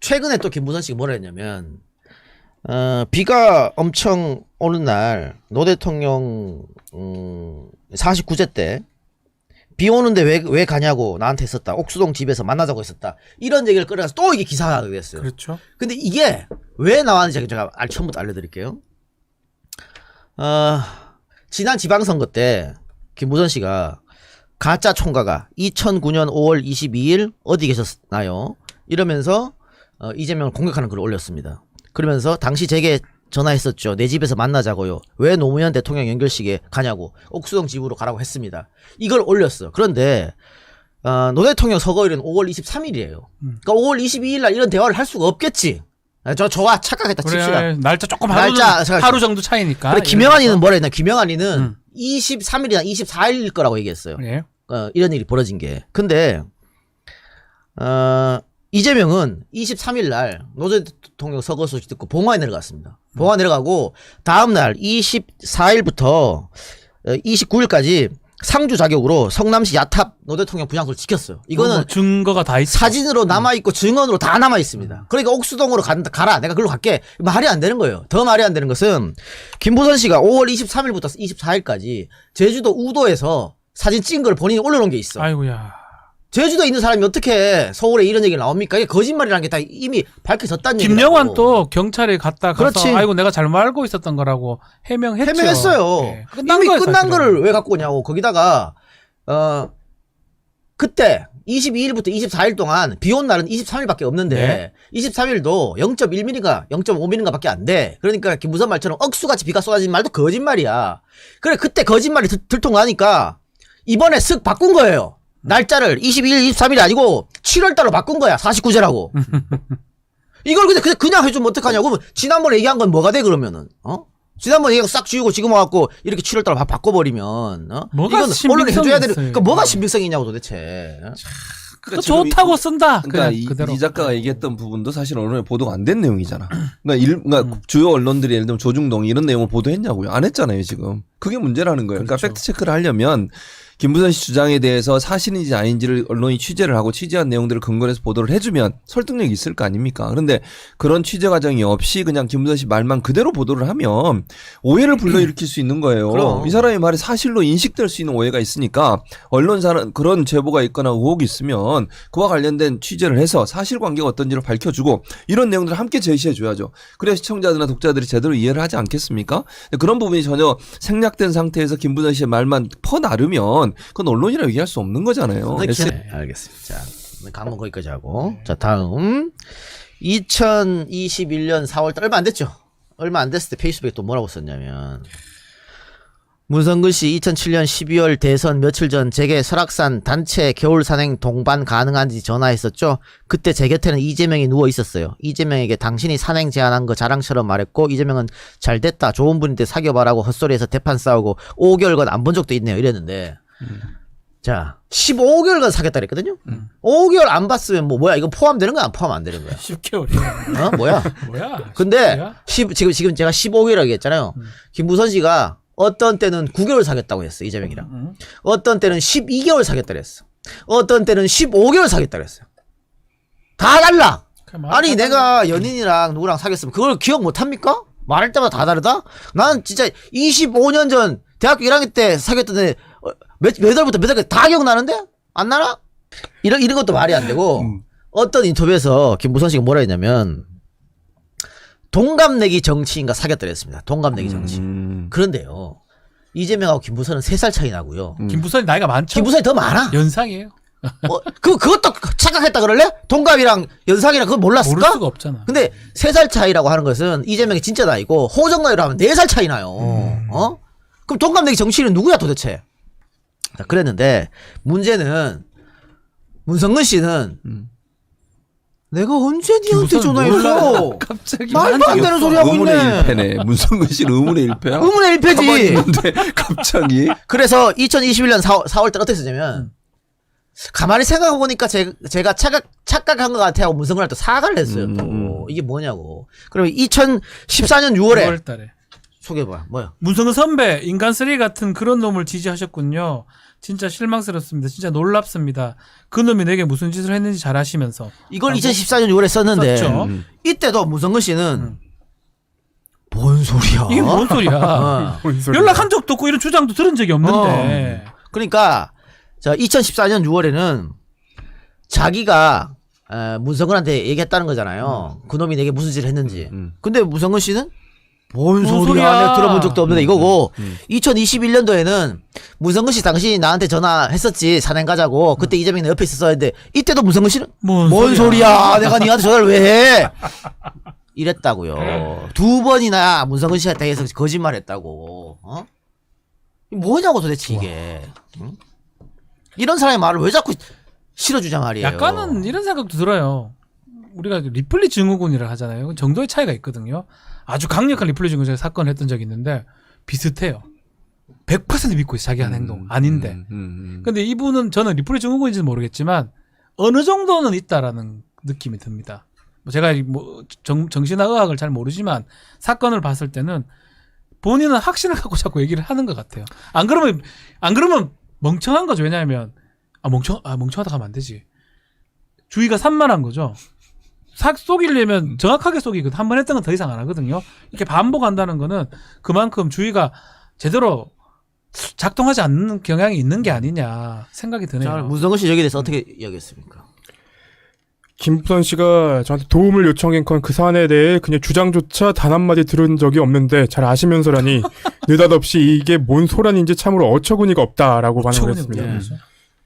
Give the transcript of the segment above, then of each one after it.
최근에 또 김무선 씨가 뭐라 했냐면 어, 비가 엄청 오는 날 노 대통령 음, 49제 때 비 오는데 왜, 왜 가냐고 나한테 했었다. 옥수동 집에서 만나자고 했었다. 이런 얘기를 끌어가서 또 이게 기사가 됐어요. 그렇죠. 근데 이게 왜 나왔는지 제가 알- 처음부터 알려드릴게요. 어, 지난 지방선거 때 김무선 씨가 가짜 총가가 2009년 5월 22일 어디 계셨나요? 이러면서 어, 이재명을 공격하는 글을 올렸습니다. 그러면서 당시 제게 전화했었죠. 내 집에서 만나자고요. 왜 노무현 대통령 연결식에 가냐고 옥수동 집으로 가라고 했습니다. 이걸 올렸어. 그런데 어, 노 대통령 서거일은 5월 23일이에요. 그러니까 5월 22일 날 이런 대화를 할 수가 없겠지. 아, 저 저와 착각했다 칩시다. 그래 날짜 조금 하루, 날짜, 정도, 하루 정도 차이니까. 그래 김영환이는 뭐라 했나? 김영환이는 음. 23일이나 24일일 거라고 얘기했어요. 예. 어, 이런 일이 벌어진 게. 근데 어, 이재명은 23일 날 노재 대통령 서거 소식 듣고 봉화에 내려갔습니다. 봉화 내려가고 다음 날 24일부터 29일까지 상주 자격으로 성남시 야탑 노 대통령 분향소를 지켰어요. 이거는 뭐 증거가 다 있어. 사진으로 남아 있고 증언으로 다 남아 있습니다. 그러니까 옥수동으로 간다, 가라. 내가 글로 갈게. 말이 안 되는 거예요. 더 말이 안 되는 것은 김보선 씨가 5월 23일부터 24일까지 제주도 우도에서 사진 찍은 걸 본인이 올려놓은 게 있어. 아이고야. 제주도에 있는 사람이 어떻게 서울에 이런 얘기가 나옵니까? 이게 거짓말이라는 게 다 이미 밝혀졌다는 얘기고. 김영환 또 경찰에 갔다 가서 그렇지. 아이고 내가 잘못 알고 있었던 거라고 해명했죠. 해명했어요. 예. 끝난 이미 거예요, 끝난 사실은. 거를 왜 갖고 오냐고. 거기다가 어 그때 22일부터 24일 동안 비 온 날은 23일밖에 없는데 네. 23일도 0.1mm가 0.5mm가밖에 안 돼. 그러니까 김무선 말처럼 억수같이 비가 쏟아진 말도 거짓말이야. 그래 그때 거짓말이 들, 들통나니까 이번에 쓱 바꾼 거예요. 날짜를 22일, 23일이 아니고 7월 달로 바꾼 거야. 49제라고. 이걸 근데 그냥, 그냥 해주면 어떡하냐고. 그러면 지난번에 얘기한 건 뭐가 돼 그러면은 어? 지난번에 얘기한 거싹 지우고 지금 와갖고 이렇게 7월 달로 바, 바꿔버리면 어? 뭐가 이건 신빙성이 해줘야 되는 있어요, 그러니까 뭐가. 신빙성이냐고 도대체 어? 그 좋다고 쓴다. 그러니까 그냥 이, 그대로. 이 작가가 얘기했던 부분도 사실 언론에 보도가 안 된 내용이잖아. 그러니까, 일, 그러니까 주요 언론들이 예를 들면 조중동 이런 내용을 보도했냐고요. 안 했잖아요 지금. 그게 문제라는 거예요. 그러니까 그렇죠. 팩트 체크를 하려면 김부선 씨 주장에 대해서 사실인지 아닌지를 언론이 취재를 하고 취재한 내용들을 근거로 해서 보도를 해주면 설득력이 있을 거 아닙니까? 그런데 그런 취재 과정이 없이 그냥 김부선 씨 말만 그대로 보도를 하면 오해를 불러일으킬 수 있는 거예요. 그럼. 이 사람의 말이 사실로 인식될 수 있는 오해가 있으니까 언론사는 그런 제보가 있거나 의혹이 있으면 그와 관련된 취재를 해서 사실관계가 어떤지를 밝혀주고 이런 내용들을 함께 제시해줘야죠. 그래야 시청자들이나 독자들이 제대로 이해를 하지 않겠습니까? 그런 부분이 전혀 생략된 상태에서 김부선 씨의 말만 퍼나르면 그건 언론이라고 얘기할 수 없는 거잖아요. S- 네, 알겠습니다. 자, 강문 거기까지 하고 자 다음 2021년 4월 달 얼마 안 됐죠? 얼마 안 됐을 때 페이스북에 또 뭐라고 썼냐면 문성근 씨 2007년 12월 대선 며칠 전 제게 설악산 단체 겨울 산행 동반 가능한지 전화했었죠. 그때 제 곁에는 이재명이 누워 있었어요. 이재명에게 당신이 산행 제안한 거 자랑처럼 말했고 이재명은 잘 됐다 좋은 분인데 사귀어봐라고 헛소리해서 대판 싸우고 5개월간 안 본 적도 있네요. 이랬는데 자 15개월간 사귀었다 그랬거든요. 5개월 안 봤으면 뭐 뭐야 이거 포함되는 거야 안 포함 안 되는 거야? 10개월이야. 어 뭐야? 뭐야? 근데 10개월이야? 10, 지금 지금 제가 15개월이라고 했잖아요. 음. 김무선 씨가 어떤 때는 9개월 사귀었다고 했어 이재명이랑. 음. 어떤 때는 12개월 사귀었다 그랬어. 어떤 때는 15개월 사귀었다 그랬어요. 다 달라. 아니 다 내가 연인이랑 누구랑 사귀었으면 그걸 기억 못 합니까? 말할 때마다 다 다르다? 난 진짜 25년 전 대학교 1학년 때 사귀었던 애 어, 몇, 몇 월부터 몇 월까지 다 기억나는데? 안 나나? 이런, 이런 것도 말이 안 되고 음. 어떤 인터뷰에서 김무선 씨가 뭐라 했냐면 동갑내기 정치인과 사귀었다 그랬습니다. 동갑내기 정치인. 음. 그런데요. 이재명하고 김무선은 3살 차이 나고요. 김부선이 나이가 많죠. 김무선이 더 많아. 연상이에요. 어, 그, 그것도 착각했다 그럴래? 동갑이랑 연상이랑 모를 몰랐을까? 수가 없잖아. 근데 세 살 차이라고 하는 것은 이재명이 진짜 나이고 호정 나이로 하면 네 살 차이 나요. 음. 어? 그럼 동갑내기 정치인은 누구야 도대체? 자, 그랬는데 문제는 문성근 씨는 음. 내가 언제 니한테 전화했어? 갑자기 말도 안 되는 소리 하고 의문의 있네. 일패네. 문성근 씨는 의문의 일패야? 의문의 가만히 일패지. 있는데 갑자기 그래서 2021년 4월, 4월 달 어떻게 했냐면 가만히 생각해 보니까 제, 제가 착각 착각한 것 같아 하고 문성근한테 사과를 했어요. 음, 또 음. 이게 뭐냐고. 그러면 2014년 6월에 6월 달에. 소개해봐. 뭐야? 문성근 선배 인간 쓰레기 같은 그런 놈을 지지하셨군요. 진짜 실망스럽습니다. 진짜 놀랍습니다. 그 놈이 내게 무슨 짓을 했는지 잘 아시면서 이걸 라고 2014년 6월에 썼는데 썼죠. 음. 이때도 무성근 씨는 음. 뭔 소리야? 이게 뭔 소리야? 어. 뭔 소리야. 연락한 적도 없고 이런 주장도 들은 적이 없는데 그러니까 자 2014년 6월에는 자기가 에, 문성근한테 얘기했다는 거잖아요. 그놈이 내게 무슨 짓을 했는지. 음. 근데 무성근 씨는 뭔 뭔 소리야? 소리야? 들어본 적도 없는데 이거고 음. 2021년도에는 무성근 씨 당신이 나한테 전화했었지 산행 가자고 그때 이재명이 내 옆에 있었어 했는데 이때도 무성근 씨는 뭔, 뭔 소리야? 내가 니한테 전화를 왜 해? 이랬다고요. 두 번이나 문성근 씨한테 대해서 거짓말했다고. 어? 뭐냐고 도대체 이게. 응? 이런 사람의 말을 왜 자꾸 실어주자 말이에요. 약간은 이런 생각도 들어요. 우리가 리플리 증후군이라 하잖아요. 그 정도의 차이가 있거든요. 아주 강력한 리플리 증후군 제가 사건을 했던 적이 있는데 비슷해요. 100% 믿고 있어 자기 한 행동 아닌데. 음, 음, 음. 근데 이분은 저는 리플리 증후군인지는 모르겠지만 어느 정도는 있다라는 느낌이 듭니다. 뭐 제가 뭐 정, 정신학 의학을 잘 모르지만 사건을 봤을 때는 본인은 확신을 갖고 자꾸 얘기를 하는 것 같아요. 안 그러면 안 그러면 멍청한 거죠. 왜냐하면 아 멍청 아 멍청하다 가면 안 되지. 주의가 산만한 거죠. 삭 속이려면 정확하게 속이거든. 한 번 했던 건 더 이상 안 하거든요. 이렇게 반복한다는 거는 그만큼 주의가 제대로 작동하지 않는 경향이 있는 게 아니냐 생각이 드네요. 자, 문성근 씨 여기에 대해서 어떻게 이야기했습니까? 김부선 씨가 저한테 도움을 요청한 건 그 사안에 대해 그냥 주장조차 단 한마디 들은 적이 없는데 잘 아시면서라니 느닷없이 이게 뭔 소란인지 참으로 어처구니가 없다라고 반응을 했습니다. 그러죠.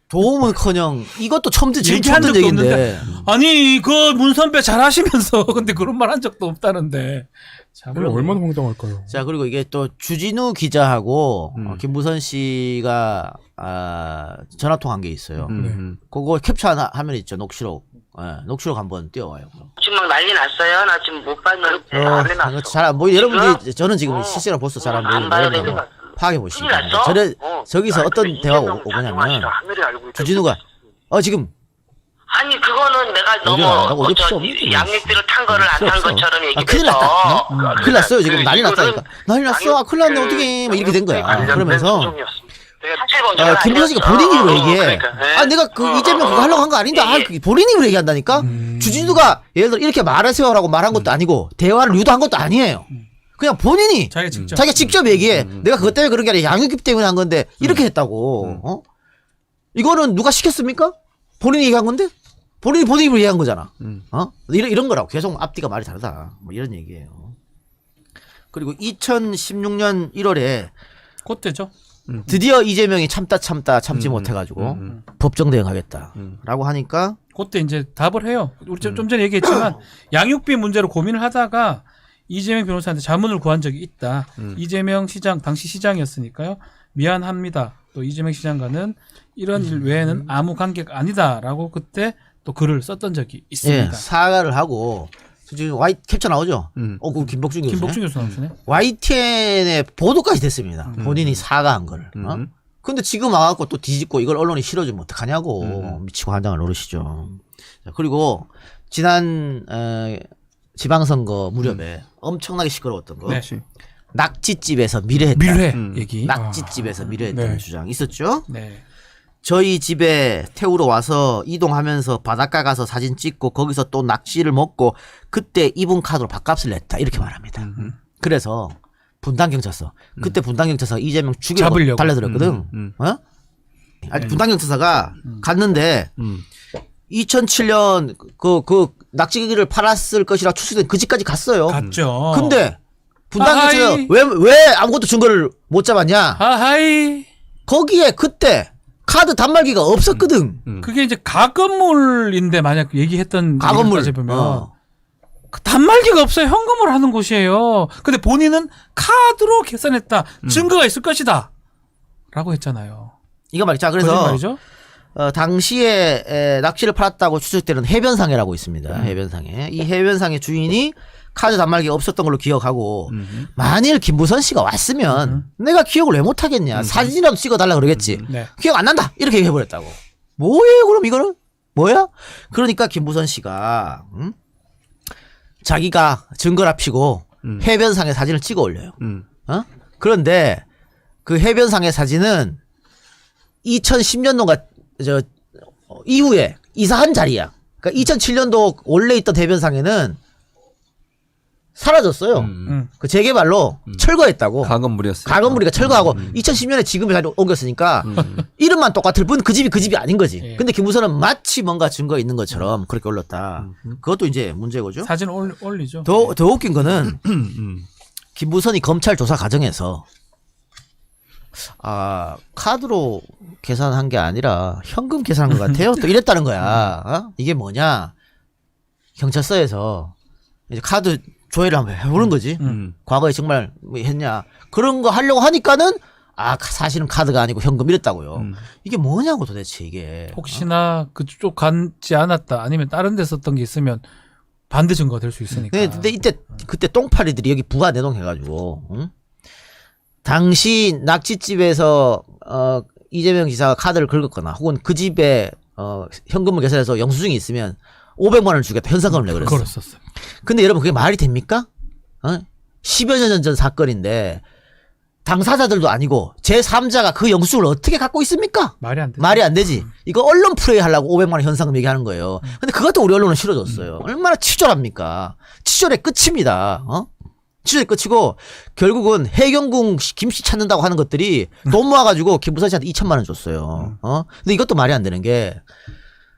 도움은커녕 이것도 처음 듣 지금 얘기한 처음 듣는 적도 얘기인데 아니 그 문선배 잘 하시면서 근데 그런 말 한 적도 없다는데 참 원래 얼마나 황당할까요? 자 그리고 이게 또 주진우 기자하고 음. 어, 김무선 씨가 아, 전화 통한 게 있어요. 음, 네. 음. 그거 캡처 하나 하면 있죠 녹취록. 예, 녹취록 한번 띄워와요. 지금 막 난리 났어요. 나 지금 못 봤는데 어, 난리 났어. 잘안 보이. 여러분들이 저는 지금 어. 실시간 보스 잘안 어, 안 봐도 보이는데 되는 거 파악해 보시기 큰일 바랍니다. 났어? 저는 어. 저기서 아니, 어떤 대화가 이재명 오- 오냐면 알고. 주진우가 어 지금 아니 그거는 내가 너무 어디 필요 없는데. 양육비를 탄 거를 안 필요 탄 없어. 것처럼 아, 얘기해서 큰일 났다. 응? 어, 큰일 났어요. 지금 그 난리 났다니까. 난리 났어. 아, 큰일 났네. 그 어떻게. 막 이렇게 된 거야. 양육비 그러면서. 아, 김부선 씨가 본인 입으로 얘기해. 그러니까, 아, 내가 그 이재명 그거 하려고 한 거 아닌데, 아, 그게 본인 입으로 얘기한다니까? 주진우가 예를 들어 이렇게 말하세요라고 말한 것도 아니고, 대화를 유도한 것도 아니에요. 그냥 본인이, 자기가 직접 자기가 직접 얘기해. 내가 그것 때문에 그런 게 아니라 양육비 때문에 한 건데, 이렇게 했다고. 어? 이거는 누가 시켰습니까? 본인이 얘기한 건데? 본인이 본인 입으로 얘기한 거잖아. 음. 어? 이런, 이런 거라고. 계속 앞뒤가 말이 다르다. 뭐 이런 얘기예요. 그리고 2016년 1월에 그때죠. 드디어 이재명이 참다 참다 참지 음, 못해가지고 음, 법정 대응하겠다라고 음. 하니까 그때 이제 답을 해요. 우리 좀, 좀 전에 얘기했지만 양육비 문제로 고민을 하다가 이재명 변호사한테 자문을 구한 적이 있다. 음. 이재명 시장 당시 시장이었으니까요. 미안합니다. 또 이재명 시장과는 이런 일 외에는 아무 관계가 아니다라고 그때 또 글을 썼던 적이 예, 있습니다. 사과를 하고 지금 와이 캡처 나오죠? 음. 어, 그 김복준 교수. 김복준 교수 나오시네. YTN에 보도까지 됐습니다. 본인이 사과한 걸. 어? 음. 근데 지금 와갖고 또 뒤집고 이걸 언론에 실어주면 어떡하냐고 음. 미치고 한장을 노르시죠. 자, 그리고 지난 에, 지방선거 무렵에 엄청나게 시끄러웠던 거. 네. 낙지집에서 미래했다. 밀회 음. 얘기. 낙지집에서 미래했다는 네. 주장 있었죠? 네. 저희 집에 태우러 와서 이동하면서 바닷가 가서 사진 찍고 거기서 또 낚시를 먹고 그때 이분 카드로 밥값을 냈다 이렇게 말합니다. 음. 그래서 분당 경찰서 그때 분당 경찰서 이재명 죽이려고 잡으려고. 달려들었거든. 음. 어? 아니 분당 경찰서가 갔는데 음. 2007년 그 그 낚시기를 팔았을 것이라 추측된 그 집까지 갔어요. 갔죠. 근데 분당 아하이. 경찰서 왜왜 아무것도 증거를 못 잡았냐? 아하이. 거기에 그때 카드 단말기가 없었거든. 음. 그게 이제 가건물인데 만약 얘기했던 가건물. 보면 어. 그 단말기가 없어요. 현금으로 하는 곳이에요. 근데 본인은 카드로 계산했다. 음. 증거가 있을 것이다. 라고 했잖아요. 이거 말이죠. 그래서 거짓말이죠? 어, 당시에 에, 낚시를 팔았다고 추측되는 해변상해라고 있습니다. 음. 해변상해. 이 해변상의 주인이 카드 단말기가 없었던 걸로 기억하고 음. 만일 김부선 씨가 왔으면 내가 기억을 왜 못하겠냐. 사진이라도 찍어달라 그러겠지. 네. 기억 안 난다. 이렇게 얘기해버렸다고. 뭐예요 그럼 이거는? 뭐야? 그러니까 김부선 씨가 음? 자기가 증거를 합치고 음. 해변상의 사진을 찍어 올려요. 음. 어? 그런데 그 해변상의 사진은 2010년도가 저 어, 이후에 이사한 자리야. 그러니까 2007년도 원래 있던 대변상에는 사라졌어요. 음. 음. 그 재개발로 철거했다고. 가건물이었어요. 가건물이가 철거하고 2010년에 지금 자리로 옮겼으니까 이름만 똑같을 뿐 그 집이 그 집이 아닌 거지. 예. 근데 김부선은 마치 뭔가 증거 있는 것처럼 그렇게 올렸다. 그것도 이제 문제고죠. 사진 올, 올리죠. 더, 더 웃긴 거는 음. 김부선이 검찰 조사 과정에서 아 카드로 계산한 게 아니라 현금 계산한 것 같아요. 또 이랬다는 거야. 어? 이게 뭐냐? 경찰서에서 이제 카드 조회를 한번 해보는 거지. 음. 과거에 정말 뭐 했냐 그런 거 하려고 하니까는 아 사실은 카드가 아니고 현금 이랬다고요. 음. 이게 뭐냐고 도대체 이게. 혹시나 그쪽 간지 않았다 아니면 다른 데 썼던 게 있으면 반대 증거가 될 수 있으니까. 근데, 근데 이때 그때 똥파리들이 여기 부가 내동해가지고 응? 당시 낙지집에서 어 이재명 지사가 카드를 긁었거나 혹은 그 집에 어 현금을 계산해서 영수증이 있으면 500만 원을 주겠다 현상금을 내그랬어. 그걸 썼어요. 근데 여러분 그게 말이 됩니까? 어? 10여 년 전 사건인데 당사자들도 아니고 제 3자가 그 영수증을 어떻게 갖고 있습니까? 말이 안 돼. 말이 안 되지. 이거 언론 프레이 하려고 500만 원 현상금 얘기하는 거예요. 근데 그것도 우리 언론은 싫어졌어요. 얼마나 치졸합니까? 치졸의 끝입니다. 어? 치졸의 끝이고 결국은 해경궁 김씨 찾는다고 하는 것들이 돈 모아가지고 김부선 씨한테 2천만 원 줬어요. 어? 근데 이것도 말이 안 되는 게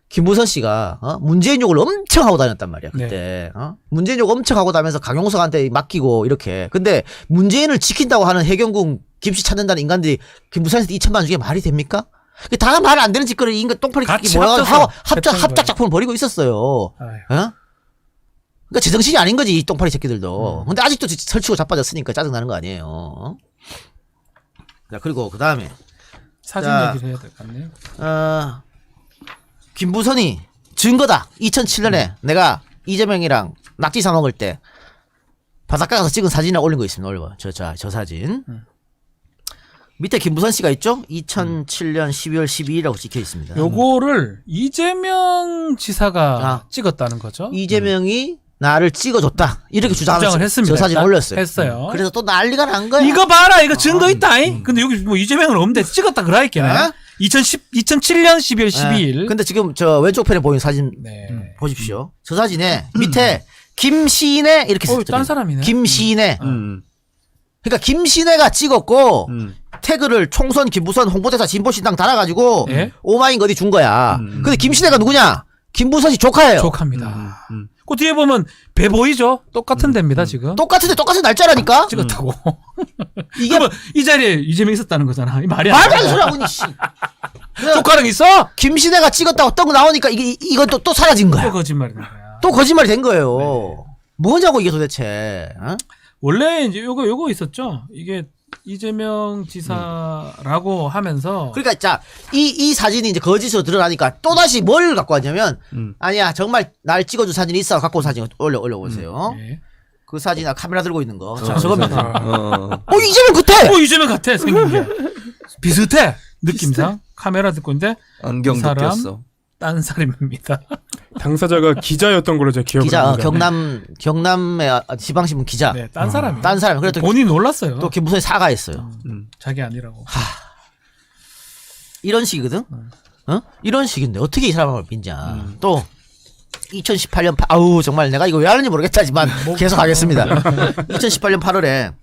김부선 씨가 어? 문재인 욕을 엄청 하고 다녔단 말이야 그때 어? 문재인 욕 엄청 하고 다니면서 강용석한테 맡기고 이렇게 근데 문재인을 지킨다고 하는 해경궁 김씨 찾는다는 인간들이 김부선한테 2천만 원 주게 말이 됩니까? 다 말 안 되는 짓거리 인간 똥파리 합쳐서 하고 합작 합작. 작품을 벌이고 있었어요. 어? 그러니까 제정신이 아닌 거지 이 똥파리 새끼들도. 근데 아직도 지- 설치고 자빠졌으니까 짜증 나는 거 아니에요. 어? 자 그리고 그 다음에 사진 자. 얘기를 해야 될 것 같네요. 어, 김부선이 증거다. 2007년에 내가 이재명이랑 낙지 사 먹을 때 바닷가 가서 찍은 사진을 올린 거 있습니다. 올려. 저, 저, 저 사진. 밑에 김부선 씨가 있죠? 2007년 12월 12일이라고 찍혀 있습니다. 요거를 이재명 지사가 아. 찍었다는 거죠. 이재명이 나를 찍어줬다. 이렇게 주장을 주장을 했습니다. 저 사진 나- 올렸어요. 했어요. 그래서 또 난리가 난 거야. 이거 봐라, 이거 증거 있다. 잉 근데 여기 뭐 이재명은 없는데 찍었다 그라 했겠네. 어? 2010, 2007년 12월 12일. 예. 근데 지금 저 왼쪽 편에 보이는 사진 네. 보십시오. 저 사진에 밑에 김신혜 이렇게 어, 쓰딴 사람이네. 김신혜. 음. 그러니까 김신혜가 찍었고 음. 태그를 총선 김부선 홍보대사 진보신당 달아가지고 예? 오마인 어디 준 거야. 음. 근데 김신혜가 누구냐? 김부선 씨 조카예요. 족합니다. 음. 그 뒤에 보면 배 보이죠? 똑같은 데입니다, 지금. 똑같은데 똑같은 날짜라니까. 찍었다고. 이게 그러면 이 자리에 이재명 있었다는 거잖아. 이 말이 안 말도 안 돼. 되는 소리 하고 있니 씨. 그래서 조카랑 있어? 김신혜가 찍었다고 떡 나오니까 이게 이- 이건 또 또 사라진 또 거야. 거짓말이야. 또 거짓말이 된 거예요. 뭐냐고 이게 도대체. 어? 원래 이제 요거 요거 있었죠. 이게 이재명 지사라고 하면서 그러니까 자, 이, 이 사진이 이제 거짓으로 드러나니까 또다시 뭘 갖고 왔냐면, 음. 아니야, 정말 날 찍어준 사진이 있어. 갖고 온 사진 올려, 올려보세요. 예. 그 사진, 아, 카메라 들고 있는 거. 자, 저겁니다. 어. 어, 이재명 그때! 어 이재명 같아 생긴 게 비슷해 느낌상 카메라 듣고 있는데 안경 이 사람? 느꼈어. 딴 사람입니다. 당사자가 기자였던 걸로 제가 기억을 기자, 어, 합니다. 경남, 경남의 아, 지방신문 기자. 네, 딴 사람이. 딴 사람. 그래도 본인 놀랐어요. 또 김부선이 사과했어요. 음. 자기 아니라고. 이런 식이거든? 어? 이런 식인데, 어떻게 이 사람을 믿냐. 또, 2018년, 아우, 정말 내가 이거 왜 하는지 모르겠다지만, 계속 하겠습니다. 2018년 8월에,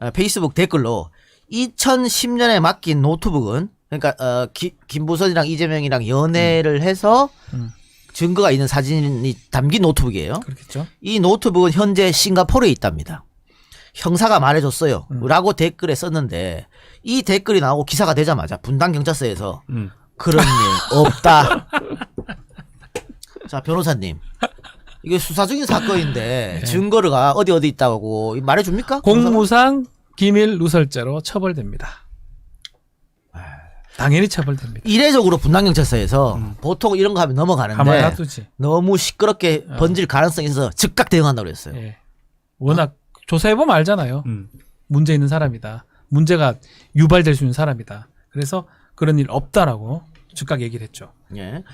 어, 페이스북 댓글로, 2010년에 맡긴 노트북은, 그러니까, 어, 기- 김부선이랑 이재명이랑 연애를 해서, 음. 증거가 있는 사진이 담긴 노트북이에요. 그렇겠죠. 이 노트북은 현재 싱가포르에 있답니다. 형사가 말해줬어요. 라고 댓글에 썼는데 이 댓글이 나오고 기사가 되자마자 분당 경찰서에서 음. 그런 일 없다. 자 변호사님 이게 수사 중인 사건인데 증거가 어디 어디 있다고 말해줍니까? 공무상 기밀 누설죄로 처벌됩니다. 당연히 처벌됩니다. 이례적으로 분당 경찰서에서 보통 이런 거 하면 넘어가는데 놔두지. 너무 시끄럽게 번질 가능성이 있어서 즉각 대응한다고 그랬어요. 예. 워낙 조사해 보면 알잖아요. 음. 문제 있는 사람이다. 문제가 유발될 수 있는 사람이다. 그래서 그런 일 없다라고 즉각 얘기를 했죠. 예.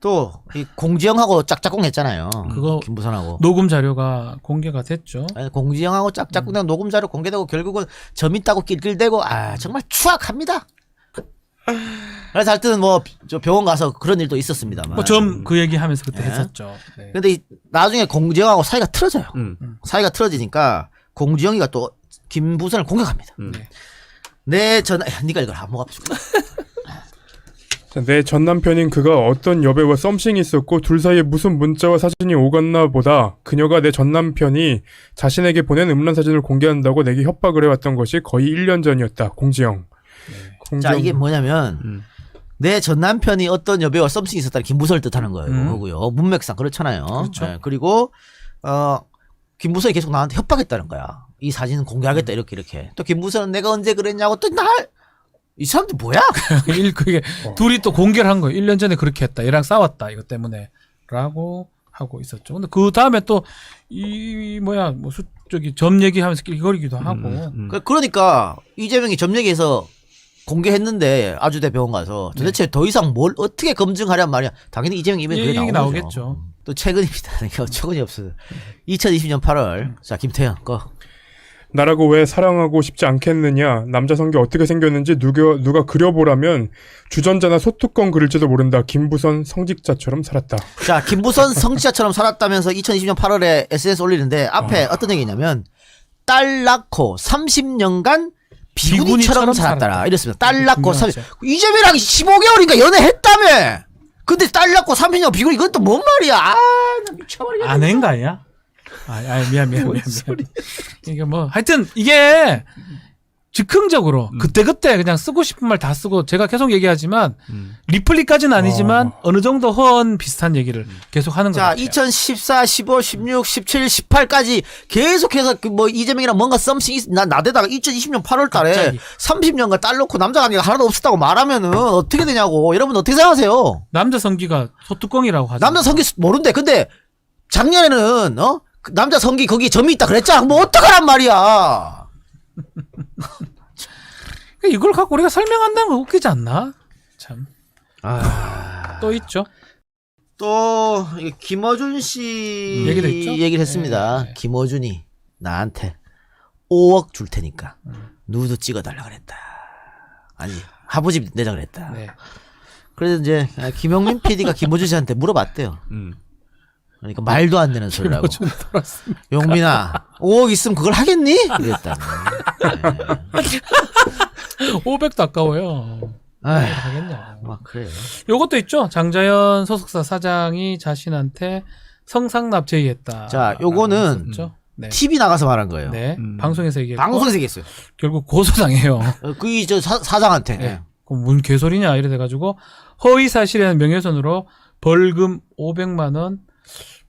또, 이 공지영하고 짝짝꿍 했잖아요. 그거 김부선하고. 녹음 자료가 공개가 됐죠. 아니, 공지영하고 짝짝꿍 녹음 자료 공개되고 결국은 점 있다고 낄낄대고, 아, 정말 추악합니다. 그래서 하여튼 뭐저 병원 가서 그런 일도 있었습니다만. 뭐 좀 그 얘기하면서 그때 네. 했었죠. 네. 근데 이- 나중에 공지영하고 사이가 틀어져요. 음. 사이가 틀어지니까 공지영이가 또 김부선을 공격합니다. 음. 네. 내 전화, 야, 네가 이걸 한번 합시다. 자, 내 전남편인 그가 어떤 여배우와 썸씽이 있었고 둘 사이에 무슨 문자와 사진이 오갔나 보다 그녀가 내 전남편이 자신에게 보낸 음란 사진을 공개한다고 내게 협박을 해왔던 것이 거의 1년 전이었다. 공지영. 자, 이게 뭐냐면 음. 내전 남편이 어떤 여배우와 썸씽이 있었다는 김부선을 뜻하는 거예요. 음. 거고요. 문맥상 그렇잖아요. 그렇죠. 예, 그리고 어 김부선이 계속 나한테 협박했다는 거야. 이 사진은 공개하겠다 이렇게 이렇게. 또 김부선은 내가 언제 그랬냐고 또 날 이 사람들 뭐야? 일 그게 둘이 또 공개를 한 거예요. 1년 전에 그렇게 했다. 얘랑 싸웠다. 이것 때문에 라고 하고 있었죠. 근데 그 다음에 또 이 뭐야 뭐 수, 저기 점 얘기하면서 끼리거리기도 하고 음. 그- 그러니까 이재명이 점 얘기에서 공개했는데 아주 대 병원 가서 도대체 더 이상 뭘 어떻게 검증하냔 말이야. 당연히 이재명 이면 그게 얘기 나오죠. 나오겠죠. 또 최근입니다. 그러니까 어처구니 없어요. 2020년 8월. 자 김태현 거. 나라고 왜 사랑하고 싶지 않겠느냐 남자 성기 어떻게 생겼는지 누가, 누가 그려보라면 주전자나 소뚜껑 그릴지도 모른다 김부선 성직자처럼 살았다 자, 김부선 성지자처럼 살았다면서 2020년 8월에 SNS 올리는데 앞에 어. 떤 얘기냐면 딸 낳고 30년간 비구니처럼 살았다라 살았다. 이랬습니다. 딸 낳고 30, 분명하죠. 이재명이랑 15개월인가 연애했다며. 근데 딸 낳고 30년 비구니 이건 또 뭔 말이야? 아, 나 미쳐버리겠네. 아내인가 아니야? 아, 아 미안 미안 미안 미안. 이게 뭐 하여튼 이게 즉흥적으로 그때 그때 그냥 쓰고 싶은 말 다 쓰고 제가 계속 얘기하지만 음. 리플리까지는 아니지만 어. 어느 정도 허언 비슷한 얘기를 계속 하는 것 자, 같아요. 2014, 15, 16, 17, 18까지 계속해서 그뭐 이재명이랑 뭔가 썸씽 있, 나 나대다가 2020년 8월 달에 갑자기. 30년간 딸 놓고 남자 관계가 하나도 없었다고 말하면은 어떻게 되냐고. 여러분 어떻게 생각하세요? 남자 성기가 소뚜껑이라고 하죠. 남자 성기 모른대. 근데 작년에는 어? 그 남자 성기 거기 점이 있다 그랬잖아. 뭐 어떡하란 말이야. 그러니까 이걸 갖고 우리가 설명한다는 거 웃기지 않나? 참. 아. 또 있죠. 또 김어준 씨 얘기도 있죠? 얘기를 했습니다. 네. 김어준이 나한테 5억 줄 테니까 누드 찍어달라 그랬다. 아니 하부집 내자 그랬다. 네. 그래서 이제 김영민 PD가 김어준 씨한테 물어봤대요. 음. 그러니까 말도 안 되는 소리라고. 용민아 5억 있으면 그걸 하겠니? 이랬다. 500도 아까워요. 아휴, 하겠냐. 막 그래요. 요것도 있죠. 장자연 소속사 사장이 자신한테 성상납 제의했다. 자, 요거는. 네. TV 나가서 말한 거예요. 네. 음. 방송에서 얘기했고 방송에서 얘기했어요. 결국 고소당해요. 그저 사 장한테. 네. 그럼 뭔 개소리냐 이래 돼가지고 허위 사실이라는 명예훼손으로 벌금 500만 원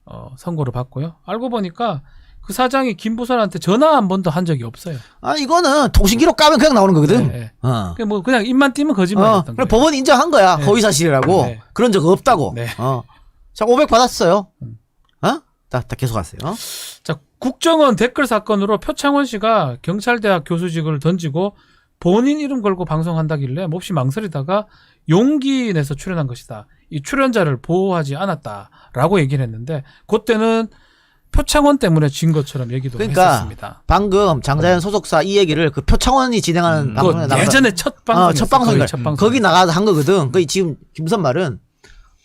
어, 선고를 받고요. 알고 보니까 그 사장이 김부선한테 전화 한 번도 한 적이 없어요. 아 이거는 통신기록 까면 그냥 나오는 거거든. 네, 네. 어. 그냥 뭐 그냥 입만 띄면 어, 거짓말이었던 그래 거예요. 법원 인정한 거야. 네. 허위 사실이라고. 네. 그런 적 없다고. 네. 어. 자, 500 받았어요. 음. 어? 자, 다 계속 하세요. 자, 국정원 댓글 사건으로 표창원 씨가 경찰대학 교수직을 던지고 본인 이름 걸고 방송한다길래 몹시 망설이다가 용기 내서 출연한 것이다. 이 출연자를 보호하지 않았다라고 얘기를 했는데 그때는 표창원 때문에 진 것처럼 얘기도 그러니까 했었습니다. 방금 장자연 소속사 이 얘기를 그 표창원이 진행하는 음. 방송에 그거 나가서 예전에 첫 방송 어, 첫 방송인가. 방송. 거기 나가서 한 거거든. 그 지금 김선 말은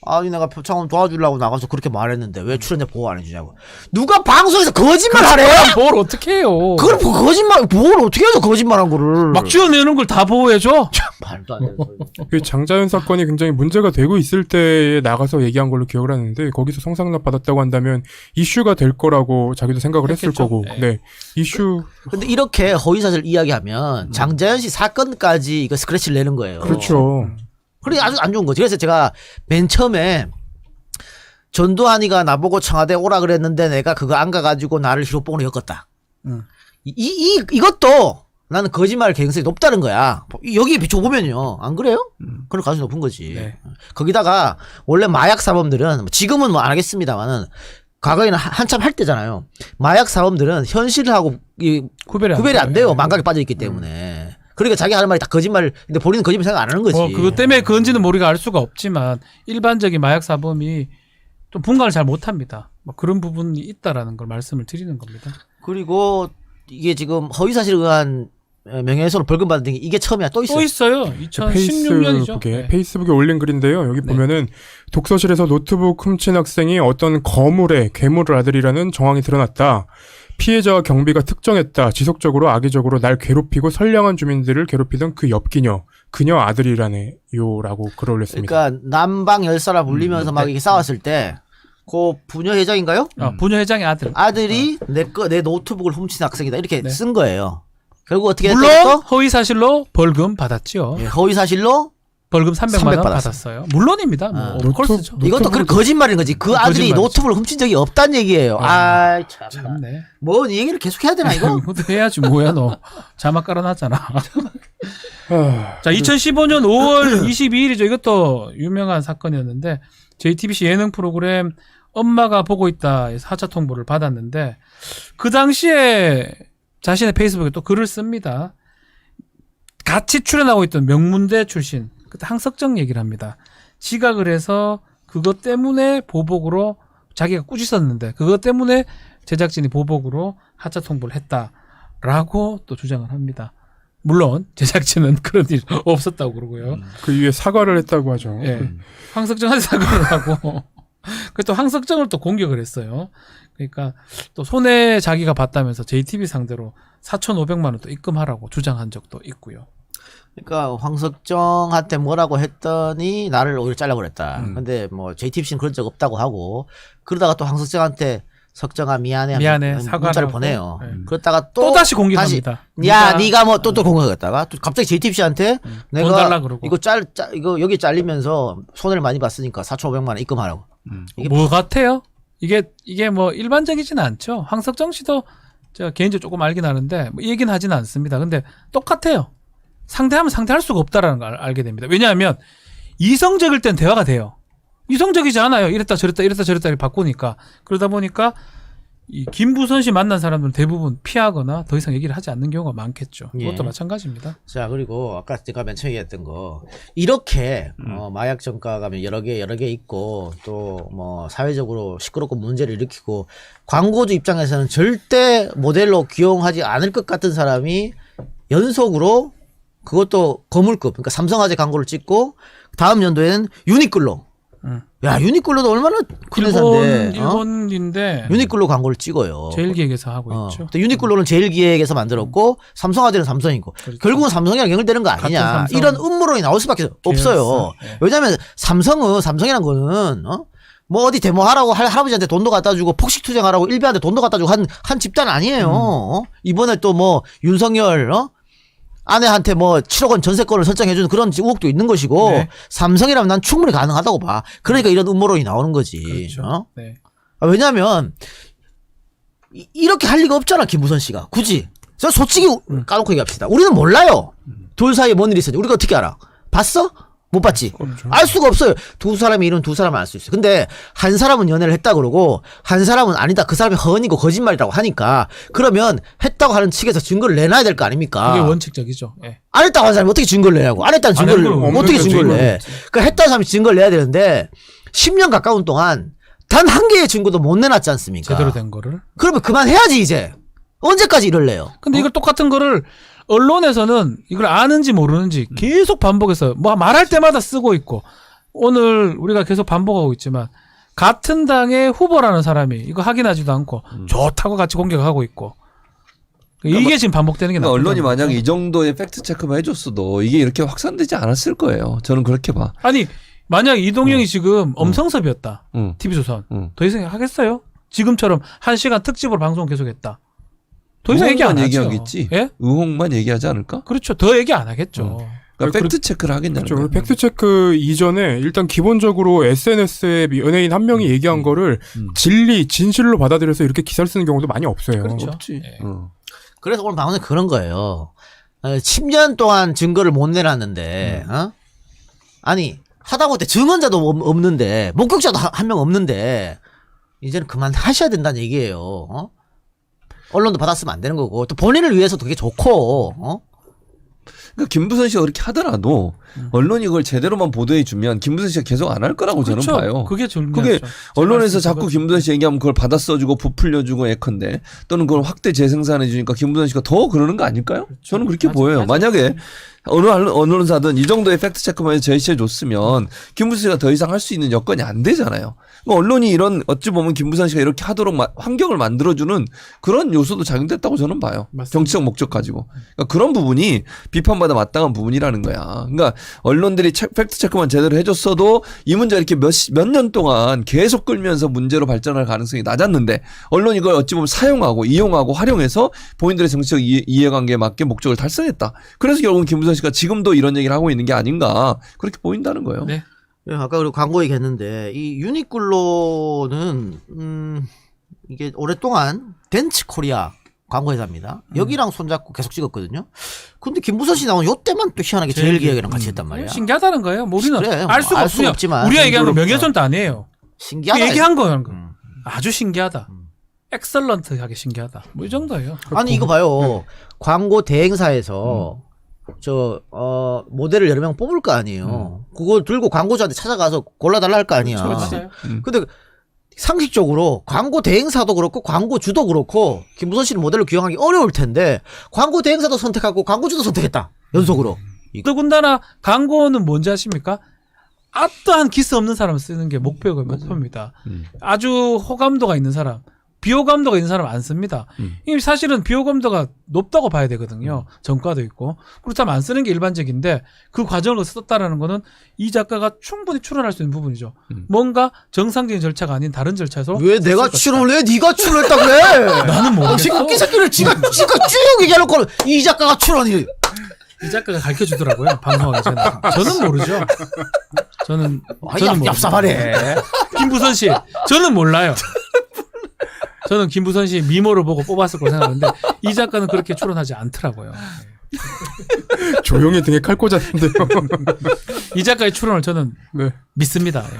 아니 내가 표창원 도와주려고 나가서 그렇게 말했는데 왜 출연자 보호 안 해주냐고. 누가 방송에서 거짓말 하래? 뭘 어떻게 해요? 그걸 뭐 거짓말 뭘 어떻게 해서 거짓말한 거를 막 쥐어내는 걸 다 보호해줘? 말도 안 되는 소리. 그 장자연 사건이 굉장히 문제가 되고 있을 때에 나가서 얘기한 걸로 기억을 하는데 거기서 성상납 받았다고 한다면 이슈가 될 거라고 자기도 생각을 했을 했겠죠. 거고 네. 네 이슈 근데 이렇게 허위사실 이야기하면 장자연 씨 사건까지 이거 스크래치를 내는 거예요. 그렇죠 그래 아주 안 좋은 거지. 그래서 제가 맨 처음에 전두환이가 나보고 청와대 오라 그랬는데 내가 그거 안 가가지고 나를 히로뽕으로 엮었다. 음. 이, 이, 이것도 나는 거짓말 개연성이 높다는 거야. 여기 비춰보면요. 안 그래요? 그럴 가능성이 높은 거지. 네. 거기다가 원래 마약 사범들은 지금은 뭐 안 하겠습니다만은 과거에는 한- 한참 할 때잖아요. 마약 사범들은 현실하고 이 구별이 안, 구별이 안 돼요. 네. 망각에 빠져 있기 때문에. 그러니까 자기 하는 말이 다 거짓말. 근데 본인은 거짓말 생각 안 하는 거지. 뭐 그것 때문에 그런지는 우리가 알 수가 없지만 일반적인 마약 사범이 좀 분간을 잘 못합니다. 뭐 그런 부분이 있다라는 걸 말씀을 드리는 겁니다. 그리고 이게 지금 허위 사실에 의한 명예훼손 벌금 받은 게 이게 처음이야. 또 있어. 또 있어요. 2016년이죠. 페이스북에 페이스북에 올린 글인데요. 여기 네. 보면은 독서실에서 노트북 훔친 학생이 어떤 거물의 괴물을 아들이라는 정황이 드러났다. 피해자와 경비가 특정했다. 지속적으로 악의적으로 날 괴롭히고 선량한 주민들을 괴롭히던 그 옆기녀, 그녀 아들이라네요라고 글을 올렸습니다. 그러니까 남방 열사라 불리면서 막 이렇게 싸웠을 때, 그 부녀 회장인가요? 어, 부녀 회장의 아들. 아들이 내거내 노트북을 훔친 학생이다 이렇게 네. 쓴 거예요. 결국 어떻게 물론? 허위 사실로 벌금 받았죠. 예, 허위 사실로 벌금 300만 300 원 받았어요. 받았어요. 물론입니다. 뭐 아, 오브콜스죠. 노트- 이것도 그 거짓말인 거지. 그 아들이 거짓말이지. 노트북을 훔친 적이 없다는 얘기예요. 아, 아, 참. 참네. 뭐이 얘기를 계속 해야 되나 이거? 이것도 해야지 뭐야 너. 자막 깔아놨잖아. 아, 자, 2015년 5월 22일이죠. 이것도 유명한 사건이었는데 JTBC 예능 프로그램 엄마가 보고 있다 하차 통보를 받았는데 그 당시에 자신의 페이스북에 또 글을 씁니다. 같이 출연하고 있던 명문대 출신 그때 항석정 얘기를 합니다. 지각을 해서 그것 때문에 보복으로 자기가 꾸짖었는데 그것 때문에 제작진이 보복으로 하차 통보를 했다라고 또 주장을 합니다. 물론 제작진은 그런 일 없었다고 그러고요. 그 이후에 사과를 했다고 하죠. 예. 황석정한테 사과를 하고 그또 황석정을 또 공격을 했어요. 그러니까 또 손해 자기가 봤다면서 JTB 상대로 4,500만 원 또 입금하라고 주장한 적도 있고요. 그러니까 황석정한테 뭐라고 했더니 나를 오히려 잘라고 그랬다. 음. 근데 뭐 JTBC는 그런 적 없다고 하고 그러다가 또 황석정한테 석정아 미안해 미안해, 사과를 보내요. 네. 그러다가 또, 또, 다시 공격합니다. 야, 네가 뭐 또또 공격했다가 또 갑자기 JTBC한테 돈 내가 달라 그러고. 이거 짤, 짤 이거 여기 잘리면서 손해를 많이 봤으니까 4,500만 원 입금하라고. 이게 뭐 같아요? 이게 이게 뭐 일반적이지는 않죠. 황석정 씨도 제가 개인적으로 조금 알긴 하는데 뭐 얘기는 하지는 않습니다. 근데 똑같아요. 상대하면 상대할 수가 없다라는 걸 알- 알게 됩니다. 왜냐하면 이성적일 땐 대화가 돼요. 이성적이지 않아요. 이랬다 저랬다 이랬다 저랬다 이렇게 바꾸니까 그러다 보니까 이 김부선 씨 만난 사람들은 대부분 피하거나 더 이상 얘기를 하지 않는 경우가 많겠죠. 그것도 예. 마찬가지입니다. 자 그리고 아까 제가 맨 처음에 얘기했던 거 이렇게 어, 마약 전과가 여러 개 여러 개 있고 또 뭐 사회적으로 시끄럽고 문제를 일으키고 광고주 입장에서는 절대 모델로 기용하지 않을 것 같은 사람이 연속으로 그것도 거물급 그러니까 삼성화재 광고를 찍고 다음 연도에는 유니클로 음. 야 유니클로도 얼마나 큰 일본 회사인데 어? 일본 인데 유니클로 광고를 찍어요. 제일기획에서 하고 어. 있죠. 유니클로는 제일기획에서 만들었고 삼성화재는 삼성이고 그렇죠. 결국은 삼성이랑 연결되는 거 아니냐 삼성 이런 음모론이 나올 수밖에 없어요. 네. 왜냐하면 삼성은 삼성이란 거는 어? 뭐 어디 데모하라고 할 할아버지한테 돈도 갖다 주고 폭식 투쟁하라고 일베한테 돈도 갖다 주고 한 한 집단 아니에요. 음. 어? 이번에 또 뭐 윤석열 어? 아내한테 뭐 7억 원 전세권을 설정해주는 그런 의혹도 있는 것이고 네. 삼성이라면 난 충분히 가능하다고 봐. 그러니까 이런 음모론이 나오는 거지. 그렇죠. 어? 네. 아, 왜냐면 이- 이렇게 할 리가 없잖아 김무선 씨가 굳이 저 솔직히 음. 까놓고 얘기합시다 우리는 몰라요 둘 사이에 뭔 일이 있었는지 우리가 어떻게 알아 봤어? 못 봤지? 알 수가 없어요 두 사람이 이런 두 사람은 알 수 있어요 근데 한 사람은 연애를 했다 그러고 한 사람은 아니다 그 사람이 허언이고 거짓말이라고 하니까 그러면 했다고 하는 측에서 증거를 내놔야 될 거 아닙니까 그게 원칙적이죠. 예. 안 했다고 하는 사람이 어떻게 증거를 내냐고. 안 했다는 안 증거를, 한걸 어떻게 증거를 내. 그러니까 했다는 사람이 증거를 내야 되는데, 10년 가까운 동안 단 한 개의 증거도 못 내놨지 않습니까? 제대로 된 거를. 그러면 그만해야지, 이제. 언제까지 이럴래요? 근데 이걸 똑같은 거를 언론에서는 이걸 아는지 모르는지 계속 반복해서 뭐 말할 때마다 쓰고 있고 오늘 우리가 계속 반복하고 있지만 같은 당의 후보라는 사람이 이거 확인하지도 않고 좋다고 같이 공격하고 있고 이게 지금 반복되는 게 그러니까 언론이 거죠. 이 정도의 팩트 체크만 해줬어도 이게 이렇게 확산되지 않았을 거예요. 저는 그렇게 봐. 아니 만약 이동영이 지금 엄성섭이었다 응. TV조선 응. 더 이상 하겠어요? 지금처럼 한 시간 특집으로 방송 계속했다. 더 이상 얘기 안. 얘기하겠지. 예? 의혹만 얘기하지 않을까? 그렇죠. 더 얘기 안 하겠죠. 그러니까 그렇- 팩트 체크를 하겠냐는 그렇죠. 거야. 팩트 체크 이전에 일단 기본적으로 SNS에 연예인 한 명이 얘기한 거를 음. 진리, 진실로 받아들여서 이렇게 기사를 쓰는 경우도 많이 없어요. 그렇죠. 없지. 예. 응. 그래서 오늘 방송에 그런 거예요. 어, 10년 동안 증거를 못 내놨는데, 어? 아니, 하다못해 증언자도 없- 없는데, 목격자도 한 명 없는데, 이제는 그만 하셔야 된다는 얘기예요. 어? 언론도 받았으면 안 되는 거고, 또 본인을 위해서도 그게 좋고, 어? 그러니까 김부선 씨가 그렇게 하더라도 언론이 그걸 제대로만 보도해 주면 김부선 씨가 계속 안 할 거라고 그렇죠. 저는 봐요. 그게 중요하죠. 그게 언론에서 자꾸 김부선 씨 얘기하면 그걸 받아 써주고 부풀려주고 예컨대 또는 그걸 확대 재생산해 주니까 김부선 씨가 더 그러는 거 아닐까요? 저는 그렇게 맞아, 보여요. 맞아. 만약에 어느 언론- 언론사든 이 정도의 팩트 체크만 제시해 줬으면 김부선 씨가 더 이상 할 수 있는 여건이 안 되잖아요. 그러니까 언론이 이런 어찌 보면 김부선 씨가 이렇게 하도록 마- 환경을 만들어주는 그런 요소도 작용됐다고 저는 봐요. 맞습니다. 정치적 목적 가지고. 그러니까 그런 부분이 비판받아 마땅한 부분이라는 거야. 그러니까 언론들이 체- 팩트 체크만 제대로 해줬어도 이 문제 이렇게 몇년 동안 계속 끌면서 문제로 발전할 가능성이 낮았는데 언론이 이걸 어찌 보면 사용하고 이용하고 활용해서 본인들의 정치적 이해, 이해관계에 맞게 목적을 달성했다. 그래서 결국은 김부선 씨가 지금도 이런 얘기를 하고 있는 게 아닌가 그렇게 보인다는 거예요. 네. 예, 아까 그리고 광고 얘기했는데 이 유니클로는 음 이게 오랫동안 덴츠 코리아 광고 회사입니다. 음. 여기랑 손잡고 계속 찍었거든요. 근데 김부선 씨 나온 요 때만 또 희한하게 제일 기획이랑 같이 했단 말이야. 신기하다는 거예요. 뭐 우리는 그래, 알 수가 알 수가 없어요. 없지만 우리가 얘기한 건 그렇구나. 명예훼손도 아니에요. 그 신기하다. 얘기한 거예요. 그. 음. 아주 신기하다. 음. 엑설런트하게 신기하다. 뭐 이 정도예요. 아니 이거 봐요. 광고 대행사에서 저어 모델을 여러 명 뽑을 거 아니에요. 그거 들고 광고주한테 찾아가서 골라달라 할 거 아니야. 맞아요. 근데 상식적으로 광고 대행사도 그렇고 광고주도 그렇고 김부선 씨를 모델로 기용하기 어려울 텐데 광고 대행사도 선택하고 광고주도 선택했다 연속으로 더군다나 광고는 뭔지 아십니까? 어떠한 기스 없는 사람 쓰는 게 목표가 목표입니다. 음. 아주 호감도가 있는 사람, 비호감도가 있는 사람 안 씁니다. 음. 이게 사실은 비호감도가 높다고 봐야 되거든요. 전과도 있고. 그렇다면 안 쓰는 게 일반적인데 그 과정을 썼다라는 거는 이 작가가 충분히 출연할 수 있는 부분이죠. 음. 뭔가 정상적인 절차가 아닌 다른 절차에서 왜 내가 출연을 해 네가 출연했다 그래 나는 모르겠어. 당신 웃기 새끼를 지금 지금 쭉 얘기해놓고 이 작가가 출연이 이 작가가 가르쳐 주더라고요. 방송하기 전에. 저는 모르죠. 저는 아, 저는 얍, 얍삽하네 김부선 씨, 저는 몰라요. 저는 김부선 씨 미모를 보고 뽑았을 거라 생각하는데 이 작가는 그렇게 출연하지 않더라고요. 조용히 등에 칼 꽂았는데요. 이 작가의 출연을 저는 네. 믿습니다. 예.